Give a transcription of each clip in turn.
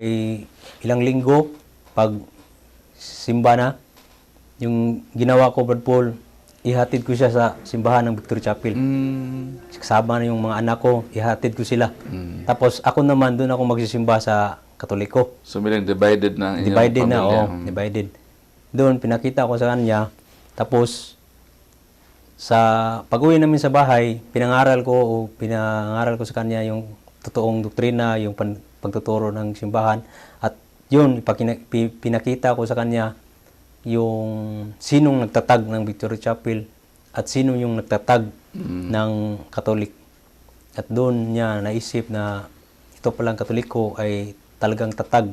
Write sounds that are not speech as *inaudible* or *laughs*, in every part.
Ay, ilang linggo, pag simba na, yung ginawa ko, Brad Paul, ihatid ko siya sa simbahan ng Victory Chapel. Mm. Kasama na yung mga anak ko, ihatid ko sila. Tapos ako naman, doon ako magsisimba sa Katoliko. So, meaning divided na ang Divided na, pamilya. oh, divided. Doon, pinakita ko sa kanya. Tapos, sa pag-uwi namin sa bahay, pinangaral ko o pinangaral ko sa kanya yung totoong doktrina, yung pan- pagtuturo ng simbahan. At yun, pinakita ko sa kanya yung sinong nagtatag ng Victory Chapel at sino yung nagtatag ng Katolik. At doon niya naisip na ito palang Katoliko ay talagang tatag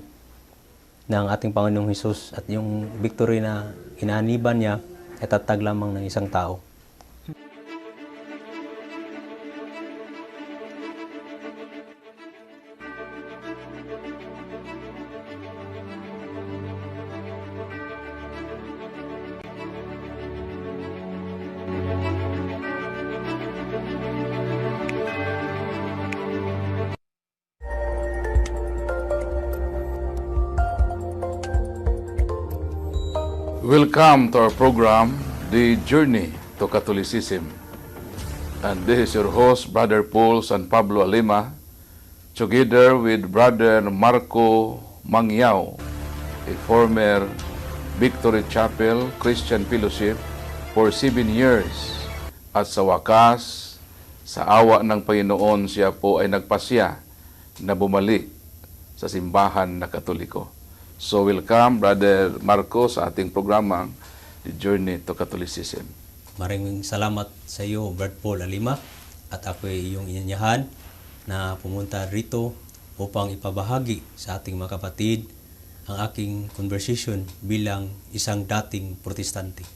ng ating Panginoong Hesus at yung victory na inaaniban niya ay tatag lamang ng isang tao. Welcome to our program, The Journey to Catholicism. And this is your host, Brother Paul San Pablo Alima, together with Brother Marco Mangyao, a former Victory Chapel Christian Fellowship for seven years. At sa wakas, sa awa ng Panginoon, siya po ay nagpasya na bumalik sa simbahan na katoliko. So welcome, Brother Marco, sa ating programang The Journey to Catholicism. Maraming salamat sa iyo, Brad Paul Alima, at ako ay iyong inanyahan na pumunta rito upang ipabahagi sa ating mga kapatid ang aking conversation bilang isang dating protestante.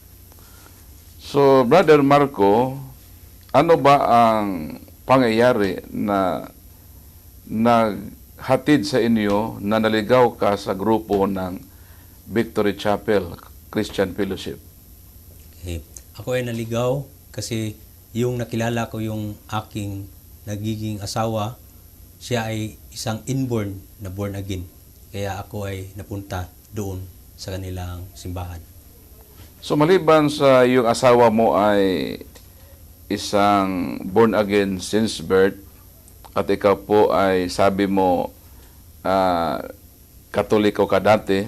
So, Brother Marco, ano ba ang pangyayari na naghatid sa inyo na naligaw ka sa grupo ng Victory Chapel Christian Fellowship? Eh, ako ay naligaw kasi yung nakilala ko yung aking nagiging asawa, siya ay isang inborn na born again. Kaya ako ay napunta doon sa kanilang simbahan. So maliban sa yung asawa mo ay isang born again since birth at ikaw po ay sabi mo ah, katoliko ka dati.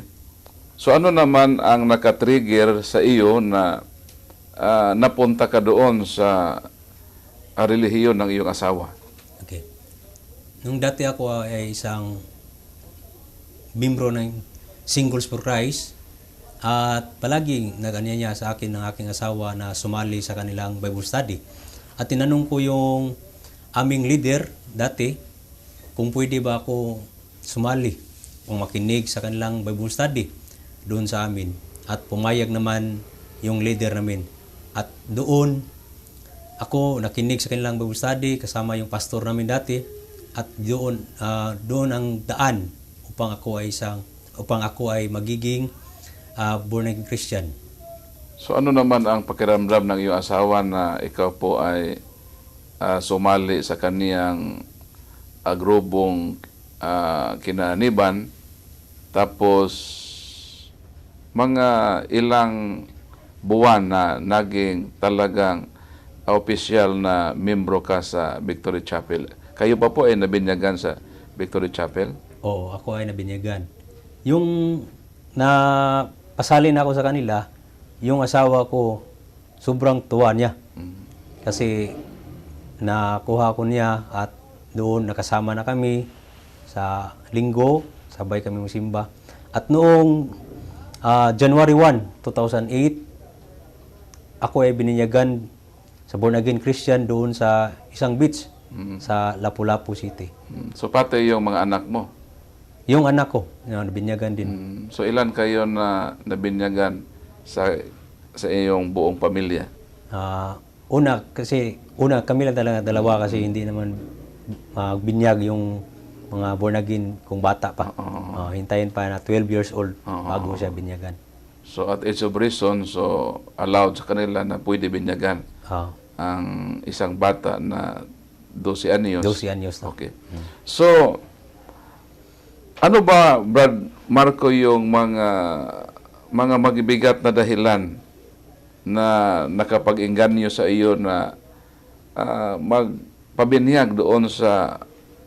So ano naman ang nakatrigger sa iyo na ah, napunta ka doon sa ah, relihiyon ng iyong asawa? Okay. Nung dati ako ay isang membro ng Singles for Christ at palaging naganya niya sa akin ng aking asawa na sumali sa kanilang Bible study. At tinanong ko yung aming leader dati kung pwede ba ako sumali kung makinig sa kanilang Bible study doon sa amin. At pumayag naman yung leader namin. At doon ako nakinig sa kanilang Bible study kasama yung pastor namin dati at doon ah, doon ang daan upang ako ay isang upang ako ay magiging ah, born again Christian. So ano naman ang pakiramdam ng iyong asawa na ikaw po ay ah, sumali sa kaniyang uh, grubong ah, kinaniban tapos mga ilang buwan na naging talagang opisyal na membro ka sa Victory Chapel. Kayo pa po ay nabinyagan sa Victory Chapel? Oo, ako ay nabinyagan. Yung na pasali na ako sa kanila, yung asawa ko sobrang tuwa niya. Kasi nakuha ko niya at doon nakasama na kami sa linggo, sabay kami musimba. At noong ah, January 1, 2008, ako ay bininyagan sa Born Again Christian doon sa isang beach sa Lapu-Lapu City. Mm, So pati yung mga anak mo. Yung anak ko, na binyagan din. Mm, So ilan kayo na nabinyagan sa sa iyong buong pamilya? Ah, una, kasi, una, kami lang talaga dalawa kasi hindi naman magbinyag yung mga born again kung bata pa. Ah, hintayin pa na 12 years old bago siya binyagan. So at age of reason, so allowed sa kanila na pwede binyagan Ah, ang isang bata na 12 anyos. 12 anyos na. Okay. So, Ano ba, Brad Marco, yung mga mga magibigat na dahilan na nakapag-inganyo sa iyo na ah, magpabinyag doon sa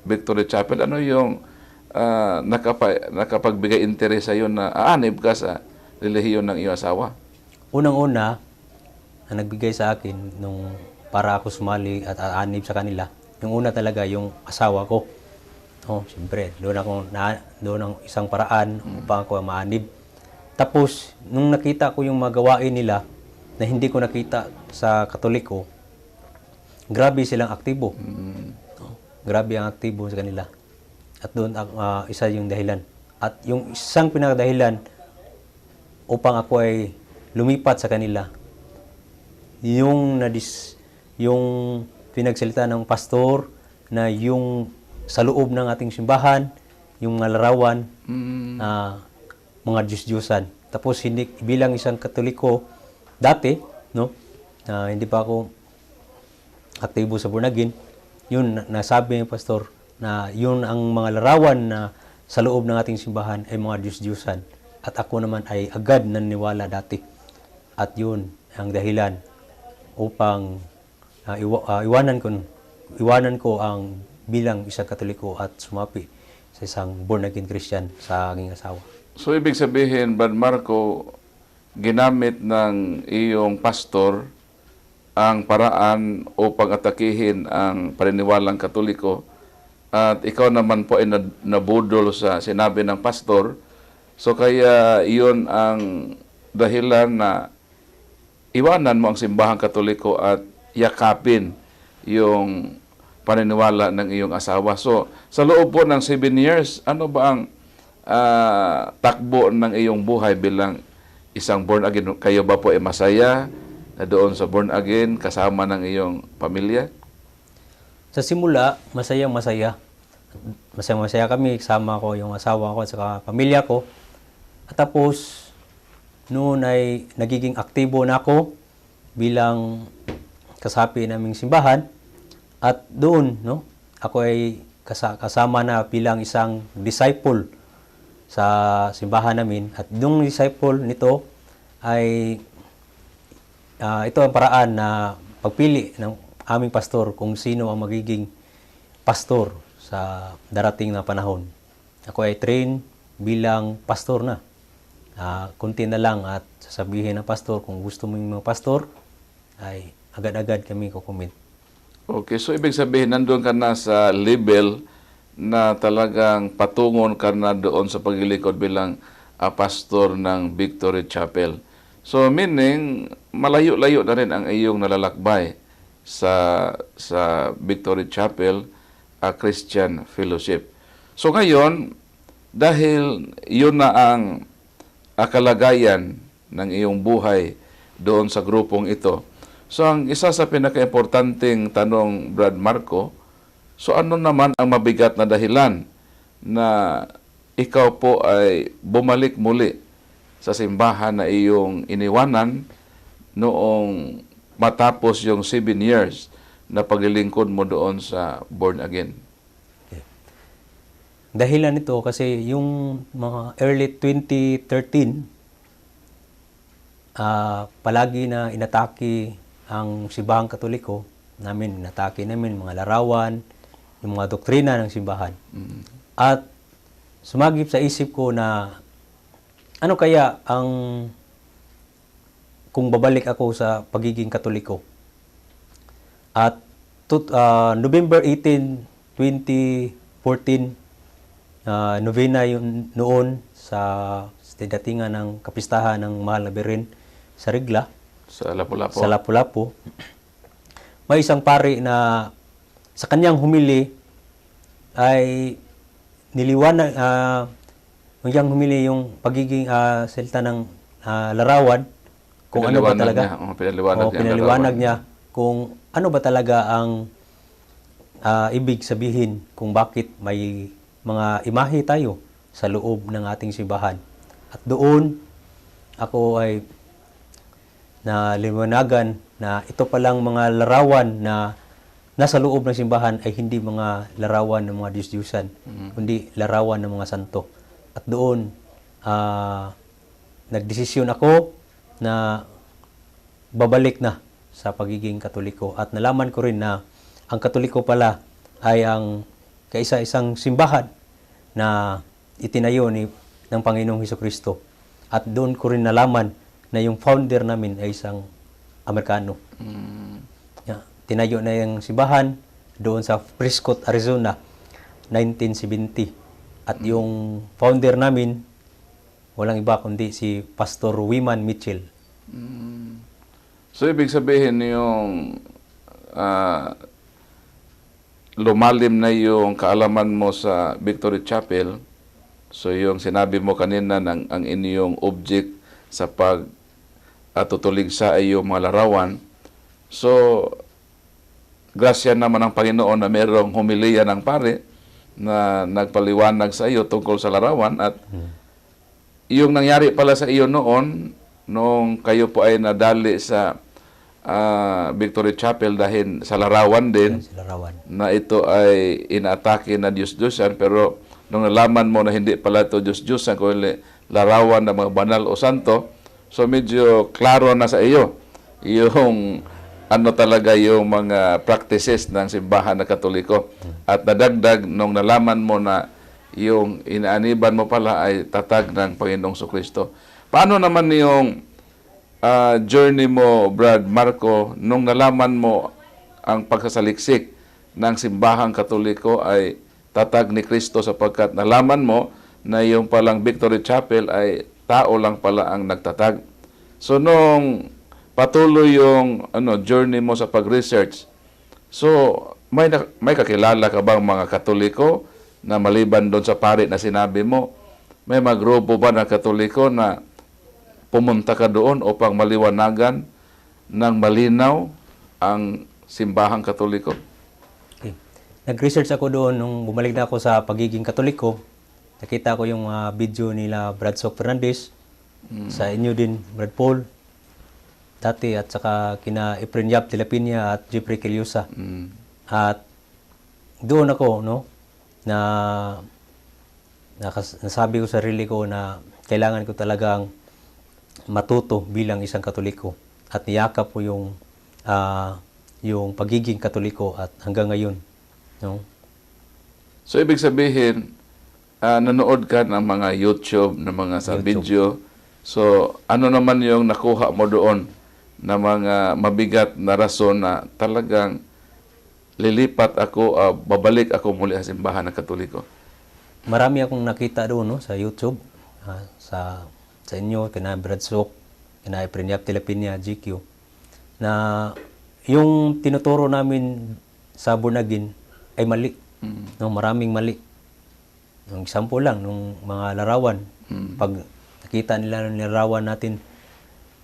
Victory Chapel? Ano yung ah, nakapa, nakapagbigay interes sa iyo na aanib ka sa relihiyon ng iyong asawa? Unang-una, ang nagbigay sa akin nung para ako sumali at aanib sa kanila, yung una talaga yung asawa ko. Oh, siyempre, doon ako na doon ang isang paraan upang ako maanib. Tapos nung nakita ko yung mga gawain nila na hindi ko nakita sa Katoliko, grabe silang aktibo. Oh, grabe ang aktibo sa kanila. At doon ah, isa yung dahilan. At yung isang pinakadahilan upang ako ay lumipat sa kanila, yung nadis yung pinagsalita ng pastor na yung sa loob ng ating simbahan, yung mga larawan, na mga Diyos-Diyosan. Tapos hindi bilang isang Katoliko dati, no? na hindi pa ako aktibo sa born again, yun na- nasabi ng pastor na yun ang mga larawan na sa loob ng ating simbahan ay mga Diyos-Diyosan. At ako naman ay agad naniwala dati. At yun ang dahilan upang ah, iwa- ah, iwanan ko iwanan ko ang bilang isang Katoliko at sumapi sa isang born again Christian sa aking asawa. So, ibig sabihin, Brad Marco, ginamit ng iyong pastor ang paraan upang atakihin ang paniniwalang katoliko at ikaw naman po ay nabudol sa sinabi ng pastor. So, kaya iyon ang dahilan na iwanan mo ang simbahang katoliko at yakapin yung paniniwala ng iyong asawa. So, sa loob po ng seven years, ano ba ang ah, takbo ng iyong buhay bilang isang born again? Kayo ba po ay masaya na doon sa born again kasama ng iyong pamilya? Sa simula, masayang masaya. Masayang masaya kami, kasama ko yung asawa ko at saka pamilya ko. At tapos, noon ay nagiging aktibo na ako bilang kasapi naming simbahan. At doon, no, ako ay kasa- kasama na bilang isang disciple sa simbahan namin. At yung disciple nito ay Ah, ito ang paraan na pagpili ng aming pastor kung sino ang magiging pastor sa darating na panahon. Ako ay train bilang pastor na. Ah, kunti na lang at sasabihin ng pastor kung gusto mo yung mga pastor, ay agad-agad kami kukumit. Okay, so ibig sabihin, nandun ka na sa level na talagang patungon ka na doon sa paglilikod bilang ah, pastor ng Victory Chapel. So meaning, malayo-layo na rin ang iyong nalalakbay sa sa Victory Chapel ah, Christian Fellowship. So ngayon, dahil yun na ang ah, kalagayan ng iyong buhay doon sa grupong ito. So ang isa sa pinaka-importanting tanong, Brad Marco, so ano naman ang mabigat na dahilan na ikaw po ay bumalik muli sa simbahan na iyong iniwanan noong matapos yung seven years na paglilingkod mo doon sa born again? Dahilan nito kasi yung mga early 2013, ah palagi na inatake ang simbahang katoliko namin, inatake namin mga larawan, yung mga doktrina ng simbahan. At sumagip sa isip ko na ano kaya ang kung babalik ako sa pagiging katoliko. At tut- ah, November 18, 2014, ah, novena yun noon sa datingan ng kapistahan ng Mahal na Birhen sa Rigla, Sa Lapu-Lapu? sa Lapu-Lapu. May isang pari na sa kanyang humili ay niliwanag uh, yung humili yung pagiging ah, salita ng ah, larawan kung ano ba talaga niya, oh, pinaliwanag Oo, niya pinaliwanag niya kung ano ba talaga ang ah, ibig sabihin kung bakit may mga imahe tayo sa loob ng ating simbahan. At doon ako ay na liwanagan na ito palang mga larawan na nasa loob ng simbahan ay hindi mga larawan ng mga Diyos-Diyusan, kundi larawan ng mga santo. At doon, ah, nagdesisyon ako na babalik na sa pagiging katoliko. At nalaman ko rin na ang katoliko pala ay ang kaisa-isang simbahan na itinayo ni ng Panginoong Heso Kristo. At doon ko rin nalaman na yung founder namin ay isang Amerikano. Yeah. Tinayo na yung simbahan doon sa Prescott, Arizona, 1970. At yung founder namin, walang iba kundi si Pastor Wiman Mitchell. So, ibig sabihin yung ah, lumalim na yung kaalaman mo sa Victory Chapel. So, yung sinabi mo kanina ng ang inyong object sa pag uh, tutulig sa yung mga larawan. So, grasya naman ng Panginoon na mayroong humiliya ng pare na nagpaliwanag sa iyo tungkol sa larawan at yung nangyari pala sa iyo noon, nung kayo po ay nadali sa ah, Victory Chapel dahil sa larawan din, Sa larawan. na ito ay inaatake na Diyos-Diyosan, pero nung nalaman mo na hindi pala ito Diyos-Diyosan, kundi larawan ng mga banal o santo, so medyo klaro na sa iyo yung ano talaga yung mga practices ng simbahan na katoliko. At nadagdag nung nalaman mo na yung inaaniban mo pala ay tatag ng Panginoong Kristo. Paano naman yung ah, journey mo, Brad Marco, nung nalaman mo ang pagsasaliksik ng simbahang katoliko ay tatag ni Kristo sapagkat nalaman mo na yung palang Victory Chapel ay tao lang pala ang nagtatag. So nung patuloy yung ano journey mo sa pag-research, so may na- may kakilala ka bang mga katoliko na maliban doon sa pari na sinabi mo, may mga grupo ba na katoliko na pumunta ka doon upang maliwanagan ng malinaw ang simbahang katoliko? Okay. Nag-research ako doon nung bumalik na ako sa pagiging katoliko. Nakita ko yung mga video nila Brad Sok Fernandez, sa inyo din, Brad Paul, dati at saka kina la Piña at Jeffrey Kelyosa. Mm. At doon ako, no, na nakas, nasabi ko sa sarili ko na kailangan ko talagang matuto bilang isang katoliko at niyakap ko yung ah, yung pagiging katoliko at hanggang ngayon no So ibig sabihin, ah, nanood ka ng mga YouTube, ng mga sa YouTube. video. So ano naman yung nakuha mo doon na mga mabigat na rason na talagang lilipat ako, ah, babalik ako muli sa simbahan ng Katoliko. marami akong nakita doon no sa YouTube ah, sa sa inyo kina Brad Sok kina Efren Yap de la Piña, GQ na yung tinuturo namin sa born again ay mali no maraming mali. Yung example lang nung mga larawan pag nakita nila ng larawan natin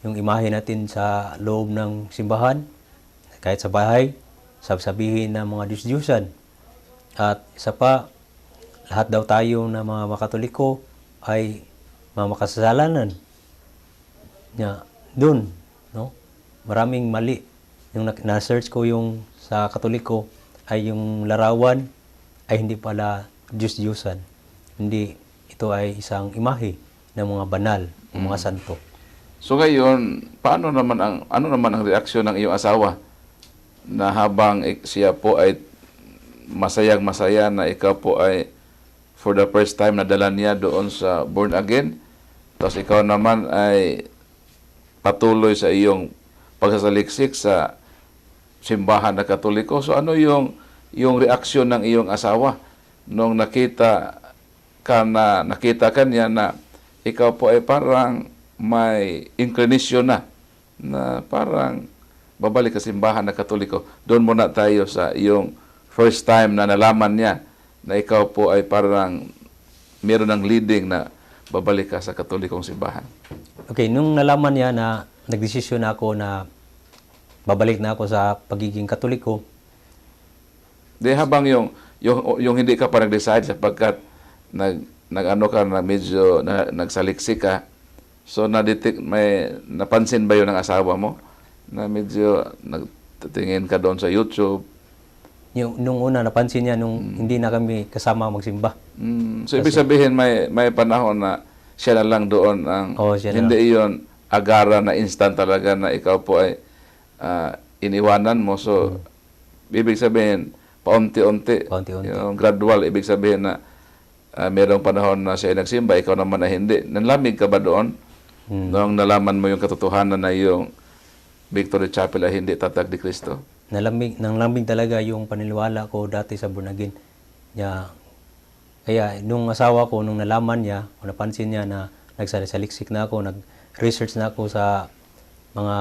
yung imahe natin sa loob ng simbahan kahit sa bahay sabihin ng mga Diyos-Diyosan at isa pa lahat daw tayo na mga makatoliko ay mga makasalanan. Dun, no? Maraming mali. Yung na- na-search ko yung sa katoliko ay yung larawan ay hindi pala Diyos-Diyusan. Hindi ito ay isang imahe ng mga banal, ng mga santo. So ngayon, paano naman ang ano naman ang reaksyon ng iyong asawa na habang siya po ay masayang masaya na ikaw po ay for the first time nadala niya doon sa born again tapos ikaw naman ay patuloy sa iyong pagsasaliksik sa simbahan na katoliko. So ano yung yung reaksyon ng iyong asawa nung nakita ka na nakita ka niya na ikaw po ay parang may inclination na na parang babalik sa simbahan na katoliko. Doon muna tayo sa iyong first time na nalaman niya na ikaw po ay parang meron ng leading na babalik ka sa katolikong simbahan. Okay, nung nalaman niya na nagdesisyon ako na babalik na ako sa pagiging katoliko, Di habang yung yung yung hindi ka pa nag-decide sapagkat nag nag-ano ka na medyo na, nagsaliksik ka. So na may napansin ba 'yon ng asawa mo na medyo nagtingin ka doon sa YouTube Yung, nung una, napansin niya nung hindi na kami kasama magsimba. Mm, so, ibig sabihin, may, may panahon na siya na lang doon ang... Siya na hindi iyon agara na instant talaga na ikaw po ay ah, iniwanan mo. So, ibig sabihin, paunti-unti. Paunti-unti. Yung gradual, ibig sabihin na ah, mayroong panahon na siya nagsimba, ikaw naman na hindi. Nanlamig ka ba doon? Hmm. Noong nalaman mo yung katotohanan na yung Victory Chapel ay hindi tatag ni Kristo? Nalamig, nanglamig talaga yung paniniwala ko dati sa Bunagin. Niya, kaya nung asawa ko, nung nalaman niya, o napansin niya na nagsalisaliksik na ako, nag-research na ako sa mga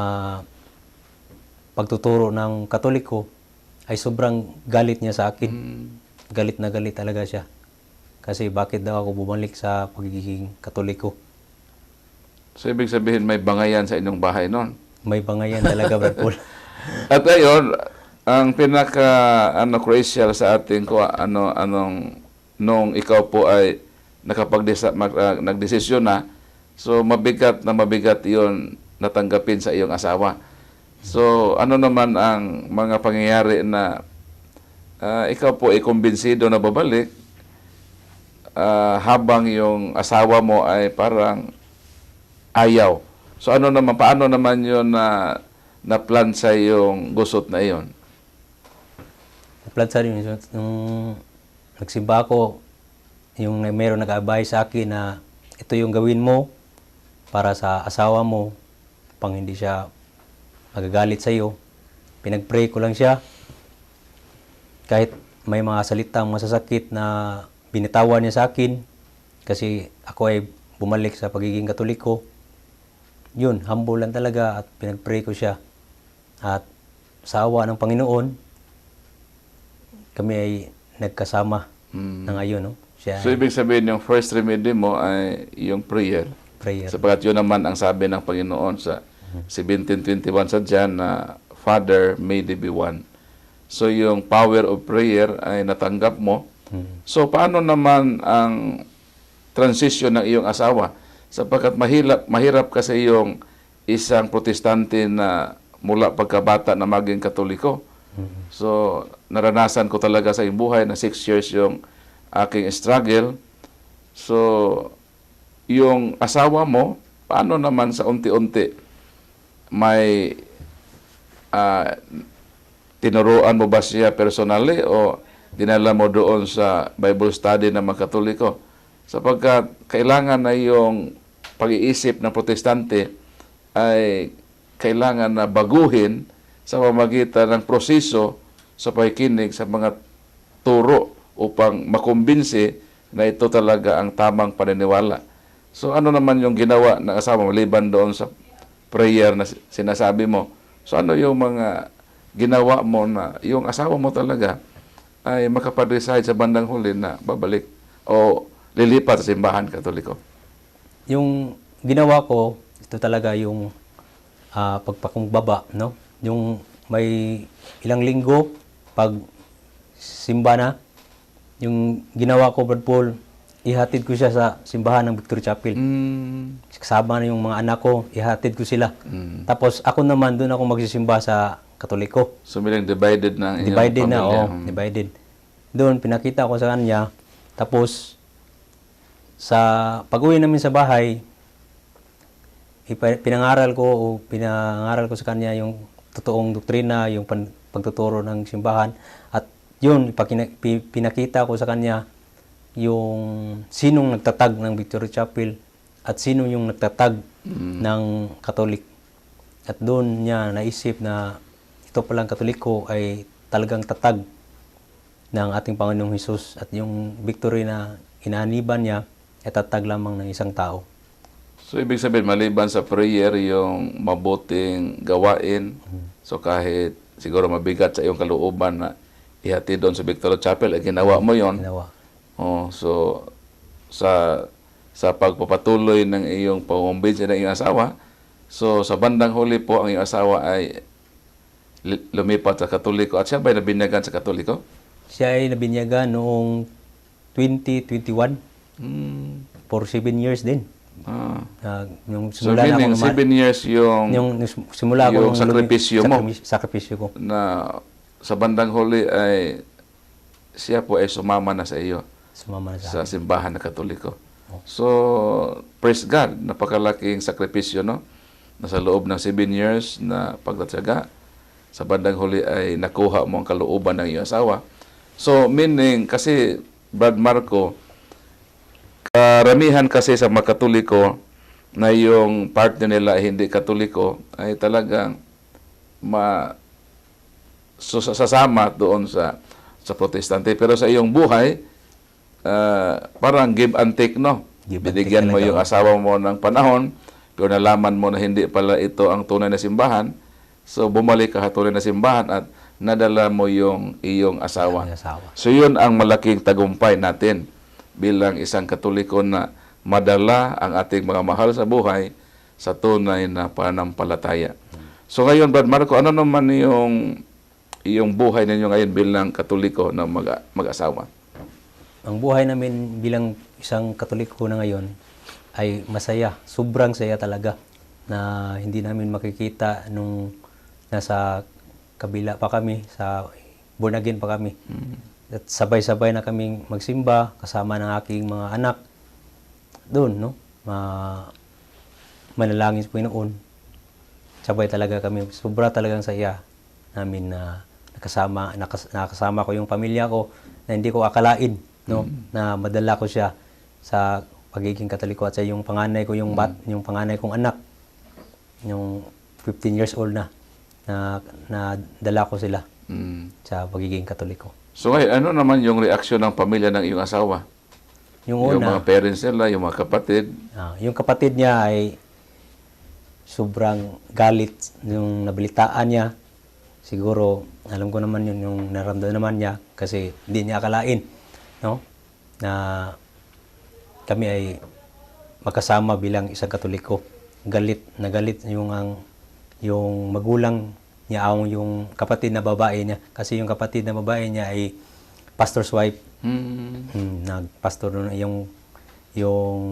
pagtuturo ng katoliko, ay sobrang galit niya sa akin. Galit na galit talaga siya. Kasi bakit daw ako bumalik sa pagiging katoliko? So, ibig sabihin, may bangayan sa inyong bahay noon? May bangayan talaga, Brad Paul. *laughs* At ayun, ang pinaka ano crucial sa ating ko ano anong nung ikaw po ay nakapag mag, nagdesisyon na so mabigat na mabigat 'yon natanggapin sa iyong asawa. So ano naman ang mga pangyayari na ah, ikaw po ay kumbinsido na babalik ah, habang yung asawa mo ay parang ayaw. So ano naman paano naman 'yon na na plan sa yung gusot na iyon? Flood sa rin, nung nagsimba ako, yung meron nag-abay sa akin na ito yung gawin mo para sa asawa mo, pang hindi siya magagalit sa iyo. Pinag-pray ko lang siya. Kahit may mga salitang masasakit na binitawan niya sa akin, kasi ako ay bumalik sa pagiging katoliko. Yun, humble lang talaga at pinag-pray ko siya. At sa awa ng Panginoon, kami ay nagkasama Mm. na ngayon. No? Siya So, ay ibig sabihin, yung first remedy mo ay yung prayer. prayer. Sapagat yun naman ang sabi ng Panginoon sa 1721 sa John na Father, may they be one. So, yung power of prayer ay natanggap mo. Mm. So, paano naman ang transition ng iyong asawa? Sapagkat mahirap, mahirap kasi yung isang protestante na mula pagkabata na maging katoliko. So, naranasan ko talaga sa iyong buhay na six years yung aking struggle. So, yung asawa mo, paano naman sa unti-unti may ah, tinuruan mo ba siya personally o dinala mo doon sa Bible study ng mga Katoliko? Sapagkat kailangan na yung pag-iisip ng protestante ay kailangan na baguhin sa pamagitan ng proseso sa pakikinig sa mga turo upang makumbinsi na ito talaga ang tamang paniniwala. So ano naman yung ginawa ng asawa maliban doon sa prayer na sinasabi mo? So ano yung mga ginawa mo na yung asawa mo talaga ay makapag-decide sa bandang huli na babalik o lilipat sa simbahan katoliko? Yung ginawa ko, ito talaga yung ah, pagpakumbaba, no? Yung may ilang linggo, pag simba na, yung ginawa ko, Brad Paul, ihatid ko siya sa simbahan ng Victory Chapel. Mm. Kasama na yung mga anak ko, ihatid ko sila. Tapos ako naman, doon ako magsisimba sa Katoliko. So meaning divided na Divided na, pamilya. oh, divided. Doon, pinakita ko sa kanya. Tapos, sa pag-uwi namin sa bahay, pinangaral ko o pinangaral ko sa kanya yung totoong doktrina, yung pan- pagtuturo ng simbahan. At yun, pinakita ko sa kanya yung sinong nagtatag ng Victory Chapel at sino yung nagtatag ng Katolik. At doon niya naisip na ito palang Katoliko ay talagang tatag ng ating Panginoong Hesus at yung victory na inaaniban niya ay tatag lamang ng isang tao. So, ibig sabihin, maliban sa prayer, yung mabuting gawain, so kahit siguro mabigat sa iyong kalooban na ihati doon sa Victoria Chapel, eh, ginawa mo yon Ginawa. Oh, so, sa sa pagpapatuloy ng iyong pangumbinsi ng iyong asawa, so sa bandang huli po, ang iyong asawa ay lumipat sa Katoliko at siya ba'y nabinyagan sa Katoliko? Siya ay nabinyagan noong 2021 Hmm. for 7 years din. Ah. Uh, yung So, simula na ako seven years yung yung simula yung lumi- sakripisyo mo. sakripisyo ko. na sa bandang huli ay siya po ay sumama na sa iyo Sumama na sa sa simbahan na Katoliko. So, praise God, napakalaking sakripisyo, no? Nasa loob ng seven years na pagtatsaga, sa bandang huli ay nakuha mo ang kalooban ng iyong asawa. So, meaning, kasi, Brad Marco, karamihan kasi sa mga Katoliko na yung partner nila hindi Katoliko ay talagang ma sasama doon sa sa protestante. Pero sa iyong buhay ah, parang give and take no? Give binigyan take mo yung asawa mo ng panahon pero nalaman mo na hindi pala ito ang tunay na simbahan. So bumalik ka sa tunay na simbahan at nadala mo yung iyong asawa. Asawa. So yun ang malaking tagumpay natin bilang isang katoliko na madala ang ating mga mahal sa buhay sa tunay na pananampalataya. So ngayon, Brad Marco, ano naman yung iyong buhay ninyo ngayon bilang katoliko na mag- mag-asawa? Ang buhay namin bilang isang katoliko na ngayon ay masaya. Sobrang saya talaga na hindi namin makikita nung nasa kabila pa kami, sa born again pa kami. At sabay-sabay na kaming magsimba kasama ng aking mga anak. Doon, no? Ma manalangin sa Panginoon. Sabay talaga kami. Sobra talagang saya namin na nakasama, nakas, nakasama ko yung pamilya ko na hindi ko akalain, no? Na madala ko siya sa pagiging katoliko at sa yung panganay ko yung bat, yung panganay kong anak yung 15 years old na na, na dala ko sila Mm. sa pagiging katoliko. So ngayon, ano naman yung reaksyon ng pamilya ng iyong asawa? Yung Yung una, mga parents nila, yung mga kapatid. Ah, yung kapatid niya ay sobrang galit yung nabalitaan niya. Siguro, alam ko naman yun yung naramdaman naman niya kasi hindi niya akalain, no? Na kami ay magkasama bilang isang katoliko. Galit, nagalit yung ang yung magulang niya ang yung kapatid na babae niya kasi yung kapatid na babae niya ay pastor's wife Hmm. Hmm, nagpastor nun yung yung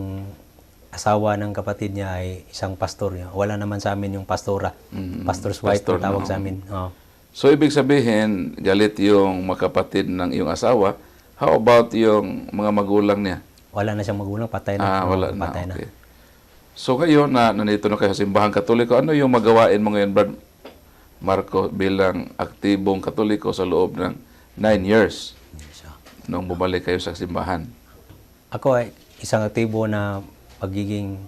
asawa ng kapatid niya ay isang pastor niya. Wala naman sa amin yung pastora. Mm, Pastor's wife pastor, tawag no. sa amin. Oo. So, ibig sabihin, galit yung mga kapatid ng iyong asawa. How about yung mga magulang niya? Wala na siyang magulang, patay na. Ah, wala na. patay Okay. So ngayon na nandito na kayo sa simbahan katoliko, ano yung magawain mo ngayon, Brad Marco, bilang aktibong katoliko sa loob ng nine years nung bumalik kayo sa simbahan? Ako ay isang aktibo na pagiging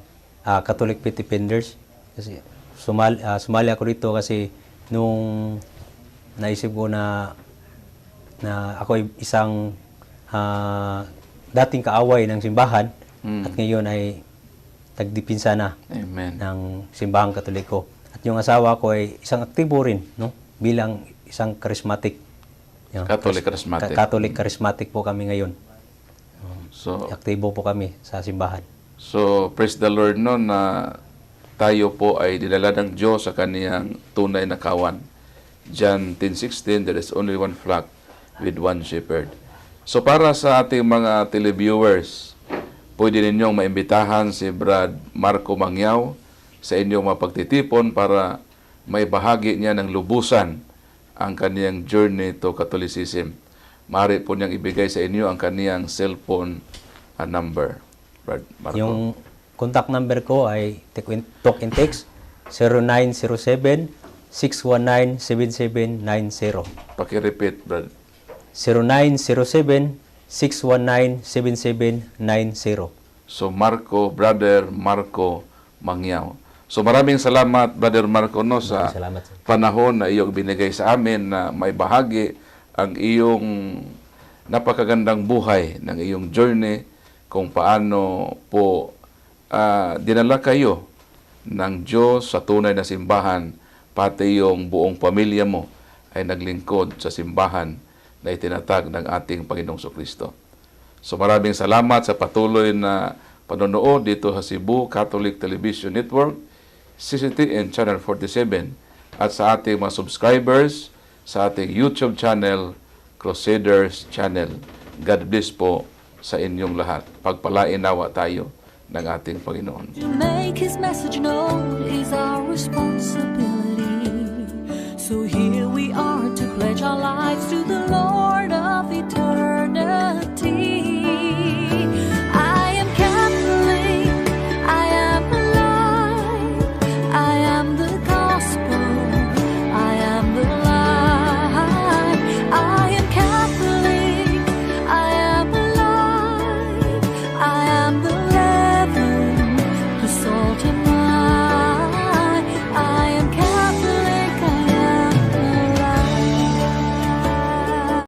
ah, Catholic Faith Defenders. Kasi sumali, ah, sumali ako dito kasi nung naisip ko na na ako ay isang ah, dating kaaway ng simbahan Mm. at ngayon ay tagdipinsa na Amen. ng simbahang katoliko. At yung asawa ko ay isang aktibo rin, no? Bilang isang charismatic. Yan, Catholic charis- charismatic. Catholic charismatic po kami ngayon. So, Aktibo po kami sa simbahan. so praise the Lord no na tayo po ay dinala ng Diyos sa kaniyang tunay na kawan. John 10.16, there is only one flock with one shepherd. So para sa ating mga televiewers, pwede ninyong maimbitahan si Brad Marco Mangyaw sa inyong mga pagtitipon para may bahagi niya ng lubusan ang kaniyang journey to Catholicism. Maaari po niyang ibigay sa inyo ang kaniyang cellphone ah, number. Brad Marco. Yung contact number ko ay talk and text 0907-619-7790. Paki-repeat, Brad. 0907-619-7790. So Marco, Brother Marco Mangyaw. So maraming salamat Brother Marco no sa salamat, sir. panahon na iyong binigay sa amin na may bahagi ang iyong napakagandang buhay ng iyong journey kung paano po ah, dinala kayo ng Diyos sa tunay na simbahan pati yung buong pamilya mo ay naglingkod sa simbahan na itinatag ng ating Panginoong Kristo. So maraming salamat sa patuloy na panonood dito sa Cebu Catholic Television Network, CCTN Channel 47 at sa ating mga subscribers sa ating YouTube channel, Crusaders Channel. God bless po sa inyong lahat. Pagpalain nawa tayo ng ating Panginoon. To make his message known is our responsibility. So here we are to pledge our lives to the Lord.